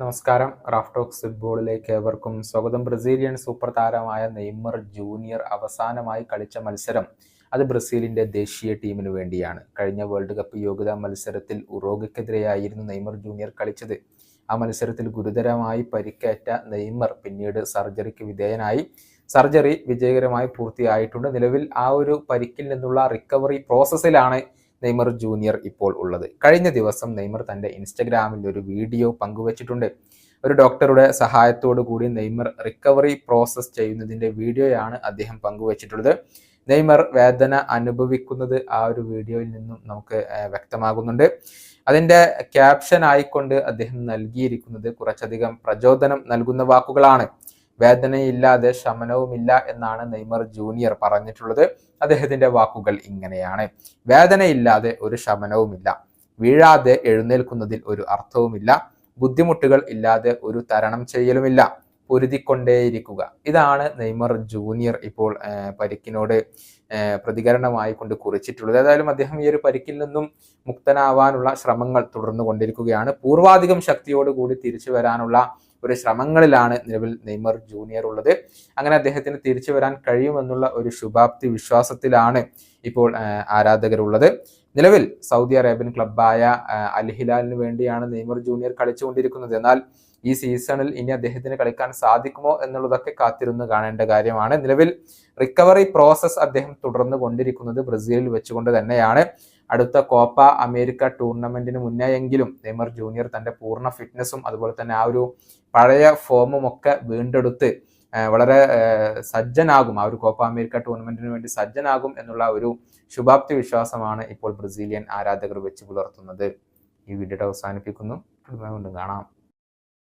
നമസ്കാരം. Raf talks ഫുട്ബോളിലേക്ക് ഏവർക്കും സ്വാഗതം. ബ്രസീലിയൻ സൂപ്പർ താരമായ നെയ്മർ ജൂനിയർ അവസാനമായി കളിച്ച മത്സരം അത് ബ്രസീലിന്റെ ദേശീയ ടീമിന് വേണ്ടിയാണ്. കഴിഞ്ഞ വേൾഡ് കപ്പ് യോഗ്യതാ മത്സരത്തിൽ ഉറോഗയ്ക്കെതിരെയായിരുന്നു നെയ്മർ ജൂനിയർ കളിച്ചത്. ആ മത്സരത്തിൽ ഗുരുതരമായി പരിക്കേറ്റ നെയ്മർ പിന്നീട് സർജറിക്ക് വിധേയനായി. സർജറി വിജയകരമായി പൂർത്തിയായിട്ടുണ്ട്. നിലവിൽ ആ ഒരു പരിക്കിൽ നിന്നുള്ള റിക്കവറി പ്രോസസ്സിലാണ് നെയ്മർ ജൂനിയർ ഇപ്പോൾ ഉള്ളത്. കഴിഞ്ഞ ദിവസം നെയ്മർ തന്റെ ഇൻസ്റ്റഗ്രാമിൽ ഒരു വീഡിയോ പങ്കുവച്ചിട്ടുണ്ട്. ഒരു ഡോക്ടറുടെ സഹായത്തോടു കൂടി നെയ്മർ റിക്കവറി പ്രോസസ് ചെയ്യുന്നതിന്റെ വീഡിയോയാണ് അദ്ദേഹം പങ്കുവച്ചിട്ടുള്ളത്. നെയ്മർ വേദന അനുഭവിക്കുന്നത് ആ ഒരു വീഡിയോയിൽ നിന്നും നമുക്ക് വ്യക്തമാകുന്നുണ്ട്. അതിന്റെ ക്യാപ്ഷൻ ആയിക്കൊണ്ട് അദ്ദേഹം നൽകിയിരിക്കുന്നത് കുറച്ചധികം പ്രചോദനം നൽകുന്ന വാക്കുകളാണ്. വേദനയില്ലാതെ ശമനവുമില്ല എന്നാണ് നെയ്മർ ജൂനിയർ പറഞ്ഞിട്ടുള്ളത്. അദ്ദേഹത്തിന്റെ വാക്കുകൾ ഇങ്ങനെയാണ്. വേദനയില്ലാതെ ഒരു ശമനവുമില്ല. വീഴാതെ എഴുന്നേൽക്കുന്നതിൽ ഒരു അർത്ഥവുമില്ല. ബുദ്ധിമുട്ടുകൾ ഇല്ലാതെ ഒരു തരണം ചെയ്യലുമില്ല. പൊരുതിക്കൊണ്ടേയിരിക്കുക. ഇതാണ് നെയ്മർ ജൂനിയർ ഇപ്പോൾ പരിക്കിനോട് പ്രതികരണമായി കൊണ്ട് കുറിച്ചിട്ടുള്ളത്. ഏതായാലും അദ്ദേഹം ഈ ഒരു പരിക്കിൽ നിന്നും മുക്തനാവാനുള്ള ശ്രമങ്ങൾ തുടർന്നു കൊണ്ടിരിക്കുകയാണ്. പൂർവാധികം ശക്തിയോടുകൂടി തിരിച്ചു വരാനുള്ള ഒരു ശ്രമങ്ങളിലാണ് നിലവിൽ നെയ്മർ ജൂനിയർ ഉള്ളത്. അങ്ങനെ അദ്ദേഹത്തിന് തിരിച്ചു വരാൻ കഴിയുമെന്നുള്ള ഒരു ശുഭാപ്തി വിശ്വാസത്തിലാണ് ഇപ്പോൾ ആരാധകരുള്ളത്. നിലവിൽ സൗദി അറേബ്യൻ ക്ലബായ അൽ ഹിലാലിന് വേണ്ടിയാണ് നെയ്മർ ജൂനിയർ കളിച്ചുകൊണ്ടിരിക്കുന്നത്. എന്നാൽ ഈ സീസണിൽ ഇനി അദ്ദേഹത്തിന് കളിക്കാൻ സാധിക്കുമോ എന്നുള്ളതൊക്കെ കാത്തിരുന്ന് കാണേണ്ട കാര്യമാണ്. നിലവിൽ റിക്കവറി പ്രോസസ് അദ്ദേഹം തുടർന്നു കൊണ്ടിരിക്കുന്നത് ബ്രസീലിൽ വെച്ചുകൊണ്ട് തന്നെയാണ്. അടുത്ത കോപ്പ അമേരിക്ക ടൂർണമെന്റിന് മുന്നേ എങ്കിലും നെയ്മർ ജൂനിയർ തന്റെ പൂർണ ഫിറ്റ്നസും അതുപോലെ തന്നെ ആ ഒരു പഴയ ഫോമും ഒക്കെ വീണ്ടെടുത്ത് വളരെ സജ്ജനാകും. ആ ഒരു കോപ്പ അമേരിക്ക ടൂർണമെന്റിന് വേണ്ടി സജ്ജനാകും എന്നുള്ള ഒരു ശുഭാപ്തി വിശ്വാസമാണ് ഇപ്പോൾ ബ്രസീലിയൻ ആരാധകർ വെച്ച് പുലർത്തുന്നത്. ഈ വീഡിയോ അവസാനിപ്പിക്കുന്നു. കാണാം.